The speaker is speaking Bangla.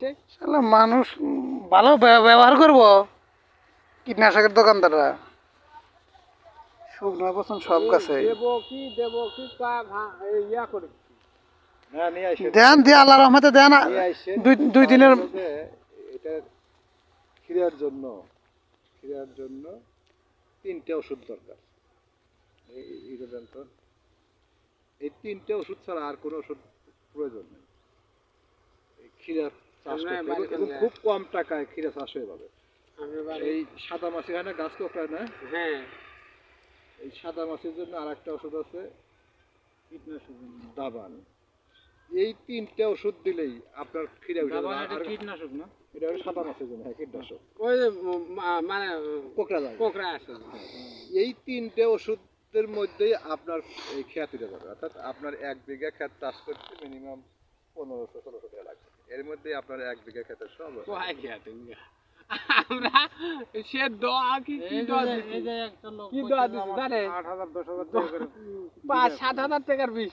শালা মানুষ ভালো ব্যবহার করব। কীটনাশকের দোকানদাররা। শুকনো পছন্দ সব গাছে দেব কি দেব কি তা ভা- এই করে। নিয়ে দেন দিয়ে আল্লাহ রহমতে দেন। দুই দুই দিনের এটা খিরার জন্য খিরার জন্য তিনটে ওষুধ দরকার। এই তিনটে ওষুধ ছাড়া আর কোনো ওষুধ প্রয়োজন নেই। এই খিরার চাষ করতে এবং- এবং খুব কম টাকায় খিরা চাষ হয়ে যাবে। এই সাদা মাছি হয় না গাছ না? হ্যাঁ। এই সাদা মাছের জন্য আর একটা ওষুধ আছে কীটনাশক দাবান। এই তিনটে ওষুধ দিলেই আপনার খিরা উঠে যাবে। কীটনাশক না? এটা সাদা মাছের জন্য হ্যাঁ কীটনাশক। ওই মানে কোকড়া যায় কোকড়া আছে। এই তিনটে ওষুধের মধ্যেই আপনার এই খেত উঠে যাবে। অর্থাৎ আপনার এক বিঘা ক্ষেত চাষ করতে মিনিমাম পনেরোশো ষোলোশো টাকা লাগছে। এর মধ্যে আপনার এক বিঘা খেতে সব হবে। কোথায় আমরা সে দোয়া কি দোয়া দোয়া জানে পাঁচ সাত হাজার টাকার বিষ।